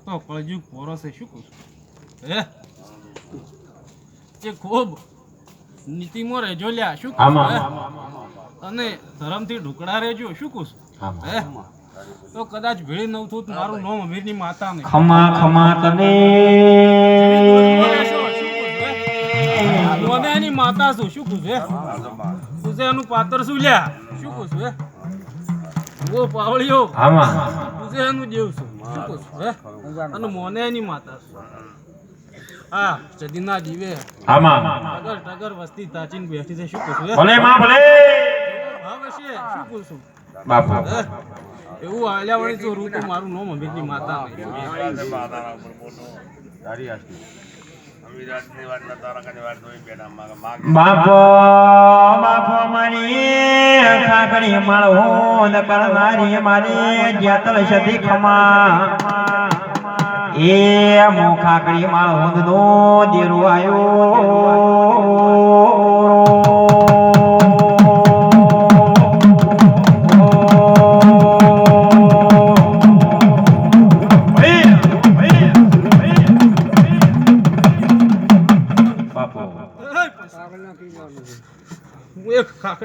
તો કળજુગ પોરો શું કહું હે એ ખૂબ નીતિમાં રહેજો અને ધરમથી ઢુકડા રહેજો શું છું? હે તો કદાચ ભેળી નવ થતું મારું નામ અમીરની માતા ને ખમા ખમા તને. મને એની માતા છું. શું કહું છું તું એનું પાત્ર શું લ્યા? શું કહું છું ઓ પાવળીઓ. આમાં તું એનું દેવ છું. શું કહું છું હે અને મોને એની માતા છું. હા જદીના જીવે આમાં ટગર ટગર વસ્તી તાચીને બેઠી છે. શું કહું છું ભલે માં ભલે. હા વશે શું કહું છું? બાપુ? એવું હાલ્યા વળી તો રૂ તો મારું નામ અમીરની માતા નહીં. બાપો બાપો મારી ખાકડી માળો ન કરનારી મારી જ્યાતલ સતી ખમા. એ મો ખાકડી માળો નો દેરો આયો.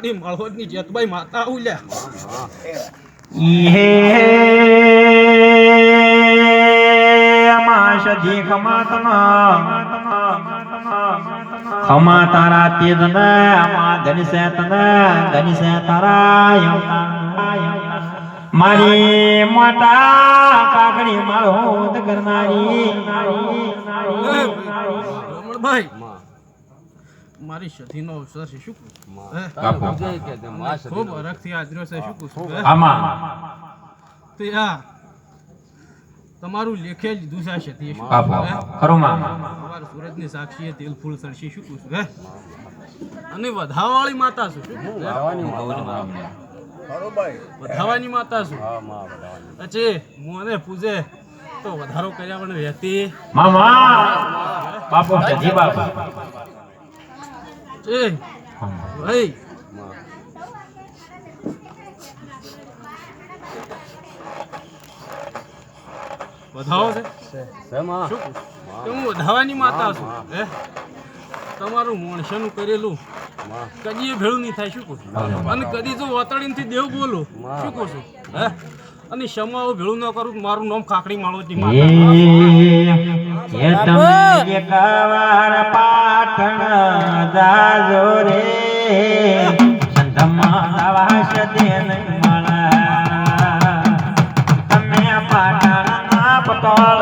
એક ખાકડી માળવદની જેતબાઈ માતા ઉલ્યા ખમા તારા તેજ ને અમા ધન સે તને ધન સે તારા મારી મોટા કાકડી મારો કરનારી. રમણભાઈ મારી સતીનો અવસર છે. શું ખૂબ અરખથી હાજરો છે. શું કહું છું? તે આ તમારું લેખે લીધું છે? ખરુમાં. સવાર સુરજની સાક્ષીએ તેલ ફૂલ સરસી શું કહું છું? હે? અને વધાવાળી માતા છું. શું? વધાવાની માતા. છું. પછી મોને પૂજે તો વધારો કર્યા પણ વ્યક્તિ મામા. બાપો બાપા. એ ભાઈ વધાવો છે શું કહું? કે હું વધાવાની માતા છું હે તમારું મોણસાનું કરેલું કદી એ ભેળું નહીં થાય શું કહું અને કદી જો વતડીનથી દેવ બોલો શું કહું છું હે અને ક્ષમાઓ ભેળું ન કરું મારું નામ ખાકડી માતા એકવાર પાટણ જાજો રે. સંધમાં આવાસ દેન મળા. તમે પાટણના પટોળ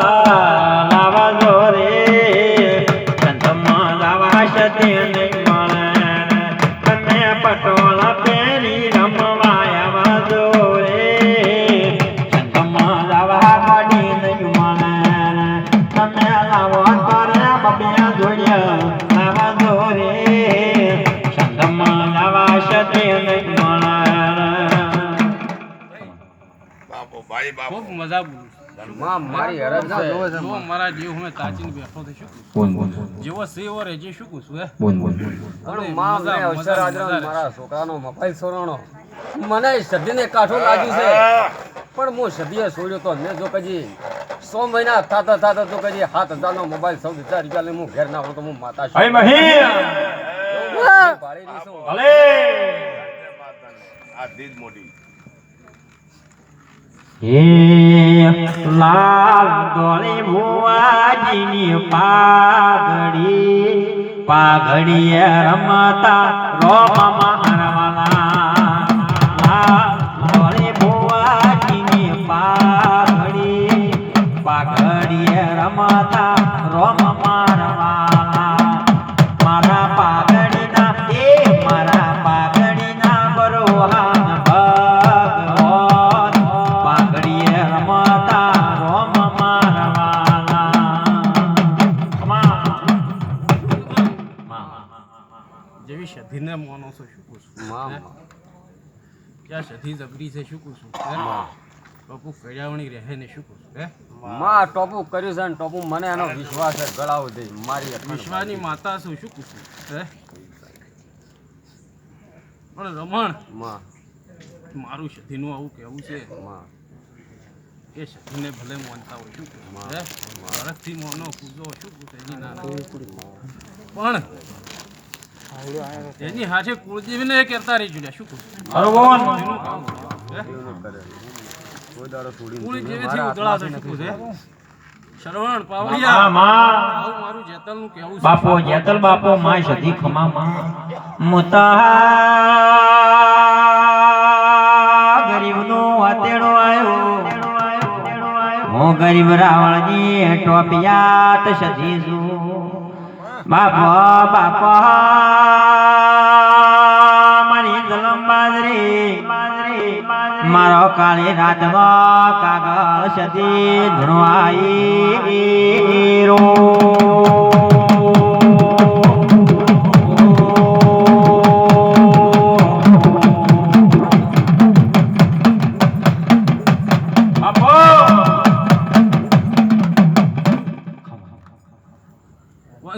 લાવજો રે. સંધમાં આવાસ દેન મળે. તમે પટોળ મજા બોલું મારી હરજ મારા જીવ હું તાચીને બેઠો થઈ શું બોલ બોલ જેવો સેવો રે જે શું કહું છું હે? બોલ બોલ પણ માં મજા, મેં અવસર મજા, આજરો મજા. મારા છોકરાનો મોબાઈલ સોરાણો. મને સદીને કાઠું લાગ્યું છે. પણ હું સદીએ છોડ્યો તો મેં જો કજી સો મહિના થાતા થાતા તો કજી હજાર નો મોબાઈલ સૌ હજાર રૂપિયા હું ઘેર ના આવું તો હું માતા છું. ભલે! હે લાલ દોળી ભુવાજીની પાઘડી પાઘડીએ રમતા રોમમાં ક્યાં સધી જબરી છે શું કહું છું? ટોપુ કર્યાવણી રહે ને શું કહું હે? માં ટોપું કર્યું છે ને ટોપું મને એનો વિશ્વાસ છે ગળાવો દે મારી વિશ્વાની માતા છું શું કહું હે? પણ રમણમાં. મારું સધીનું આવું કહેવું છે માં. કે સધીને ભલે માનતા હોય શું કહું હે? ભારતથી મોનો પૂજો શું કહું પણ એની હાથે રહી જોડ્યા શું ન શ્રવણ પાવડિયા મા. માં મારું બાપો જેતલ બાપો માય સધી ખમા માં. મુતા ગરીબનો વાતેડો આવ્યો હું ગરીબ રાવણજી ટોપિયા સધી છું બાપો બાપો. મારો કાળી રાતમાં કાગળ સદી ધણવાઈ રો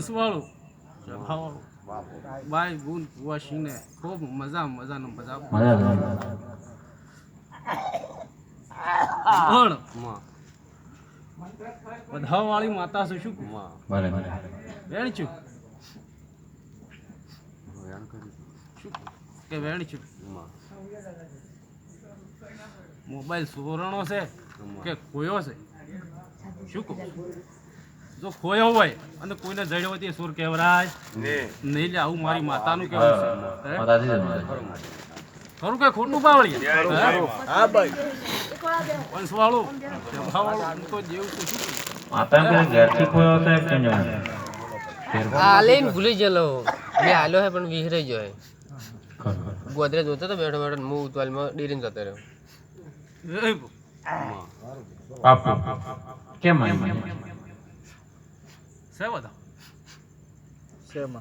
સ્વભાવવાળું બાઈ ગુણ કુવાસીને ખૂબ મજા મજાનો મજા. પણ બધા વાળી માતા છે શું વેણ છું? કે વેણ છું. મોબાઈલ સુવર્ણો છે કે ખોયો છે? શું કહું? જો ખોયો હોય અને કોઈને જડ્યો હોય તે સુર કહેવરાય નહીં લે આવું મારી માતાનું કહેવું છે? ખરું કે ખોટું બાવળિયા હા ભાઈ. હાલે ને ભૂલી ગયેલો. મેં હાલ્યો હે પણ વિહરાઈ ગયો હે. ગોદરેજ જોતો તો બેઠો બેઠો હું ઉતવાલમાં ડેરીને જતો રહ્યો. કેમ કેમ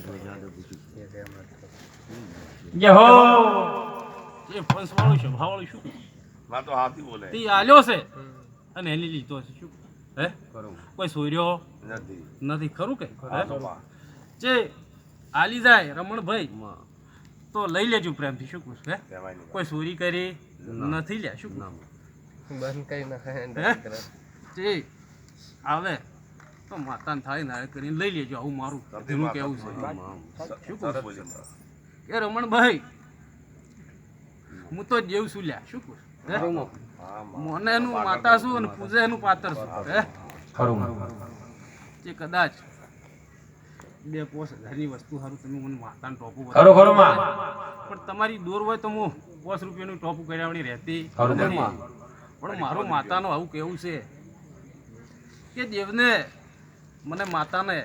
છે બધા છે, એ સ્વભાવવાળું શું? માં તો હાથી બોલે. તે આલ્યો છે? અને એની લીધો છે શું? હે? ખરું. કોઈ સોર્યો નથી. નથી ખરું કે? જે આલી જાય રમણભાઈ માં તો લઈ લેજો પ્રેમથી શું કહું હે? કહેવાય કોઈ ચોરી કરી નથી લ્યા શું. બંધ કરી નાખે જે આવે તો માતાને થાળી નાળે કરીને લઈ લેજો આવું મારું. એનું કેવું છે. શું કહું તો. કે રમણભાઈ હું તો જેવું છું લ્યા. શું કહું. મને એનું માતા છું અને પૂજે એનું પાત્ર છું હે જે કદાચ બે પોસ હજારની વસ્તુ સારું તમે મને માતાનું ટોપું. ખરું ખરું માં પણ તમારી દોર હોય તો હું પોસ રૂપિયાનું ટોપું કર્યાવણી રહેતી. પણ મારું માતાનું આવું કેવું છે કે દેવને મને માતાને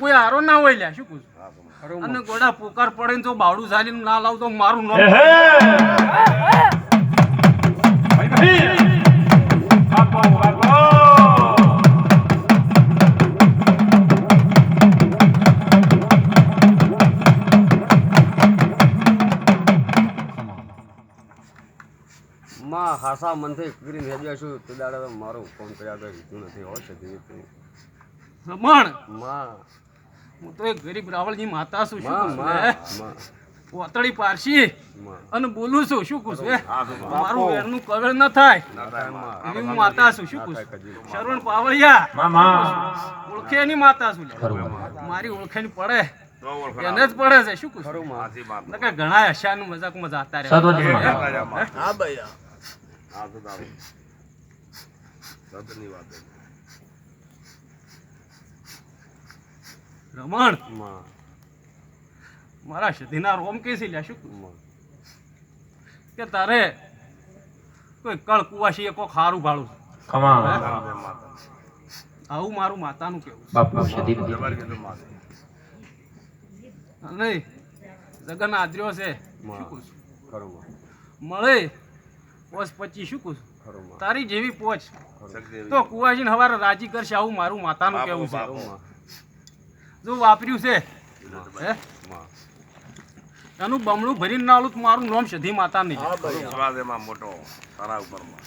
કોઈ આરો ના હોય લ્યા શું કહું છું? હા, તો માં. ખરું અને ગોડા પોકાર પડે તો બાવડું ચાલીને ના લાવ તો મારું નામમાં હાસા મનથી કરીને હેજ્યા છું તે દાડે મારું ફોન કર્યા તો નથી હોય ધીરે. રમણમાં હું તો એક ગરીબ રાવળની માતા છું શું છું, કોતળી પારસી અને બોલું છું શું કહું છું. મારું વેરનું કવર ન થાય. ના. એવી હું માતા છું શું ના કહું થાય શરવણ પાવળિયા. ઓળખે એની માતા છું મારી ઓળખેની પડે. તો એને જ પડે છે શું કહું છું? ખરું માં મજાકમાં. ઘણા જાતા રહે. હા, ભાઈ. વાત રમણ. મારા સધીના રોમ કેસી લ્યા શું કે તારે કોઈ કળ કુવાસી કોક હારું ભાડું આવું મારું માતાનું કેવું. અને જગન આદર્યો છે. શું કહું મળે પોચ પચી શું કહું તારી જેવી પોચ. તો કુવાસીને હવારે રાજી કરશે આવું મારું માતાનું કેવું છે. જો વાપર્યું છે. હે? એનું બમણું ભરીને ના આલું તો મારું નામ સધી માતા નહીં મોટો તારા ઉપરમાં.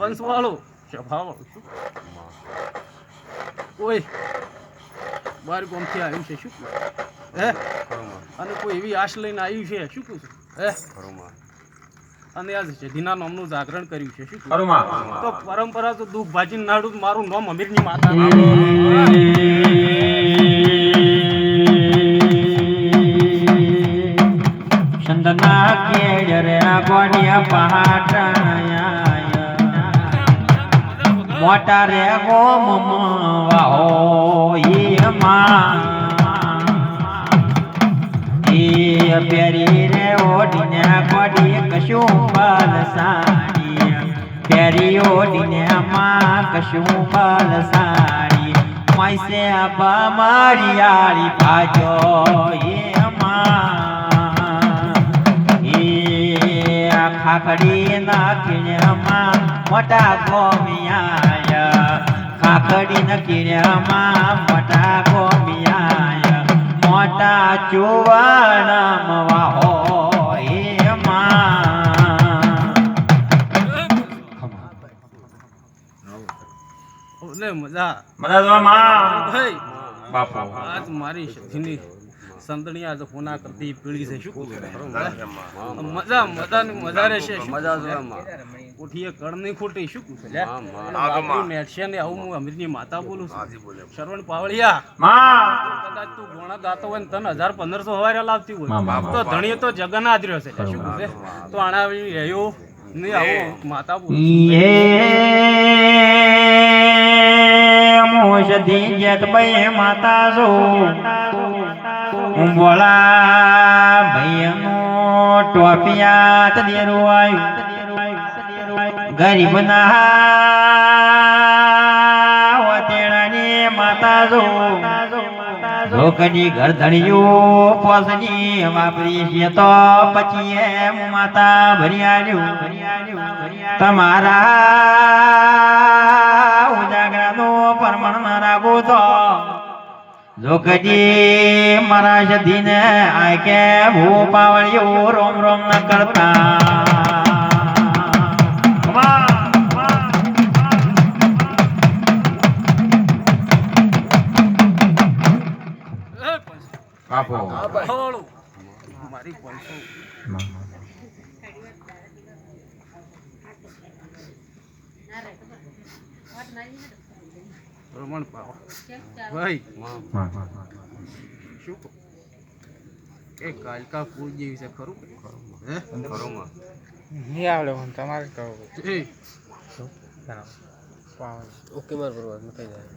વંશવાળો સ્વભાવવાળો શું? ઓય બાર ગોમથી આવ્યું છે શું? હે? અને કોઈ એવી આશ લઈને આવ્યું છે શું કહું છું? હે? અને આ સિદ્ધિના નામનું જાગરણ કર્યું છે શું તો પરંપરા તો દુઃખ ભાજી નાડું મારું નામ અમીરની માતા ચંદના કેળરે ગોડિયા પહાટાયા મોટા રે ગોમ વાહો ઈ માં કશું બાલ સાડી પેરી ઓડીને માં કશું બાલ સાડી માઈસે આબા મારી ભાજો ઈ એ ખાખડી નાખીને મોટા ગોમિયા ખાખડી નકીને મોટા ગોમિયા મોટા ચુવાણ એ એટલે મજા. મજા જો માં ભાઈ બાપુ આજ મારી શક્તિની સંતણી આજ ફોના કરતી પીળી છે શું? મજા મજા ની મજા રહેશે મજા કોઠીએ કણ નહીં ખોટી શું કહું છે? લે? માં, માં. અને બાપુ નેટશે ને આવું હું અમીરની માતા બોલું છું. શરવણ પાવળિયા. માં. કદાચ તું ગોણા ગાતો હોય ને તને હજાર પંદરસો હવારે લાવતી હોય. તો ધણીએ તો જગન્નાથ રહ્યો છે. શું કહું છે? તો આણા રહ્યો નહીં આવું માતા બોલું મોષધી બય માતા જો બોલા ભૈયનો ટોપિયા તદેરો આવ્યું ગરીબ ના વતેડાની માતા જો લોકની ઘર ધણિયું પોસની વાપરી છે તો પછી એમ માતા ભરી આલ્યું. તમારા જો કદી મારા સધીને આ કે ભૂપાવળિયો રોમ રોમ ન કરતા. પૈસા. મારી પૈસો પ્રમાણ પાવ. ભાઈ. શું એ કાલકા પૂર જેવી છે ખરું? ખરું હે? નહીં આવડે પણ તમારે કહો. ઓકે માર બરોબર થઈ જાય.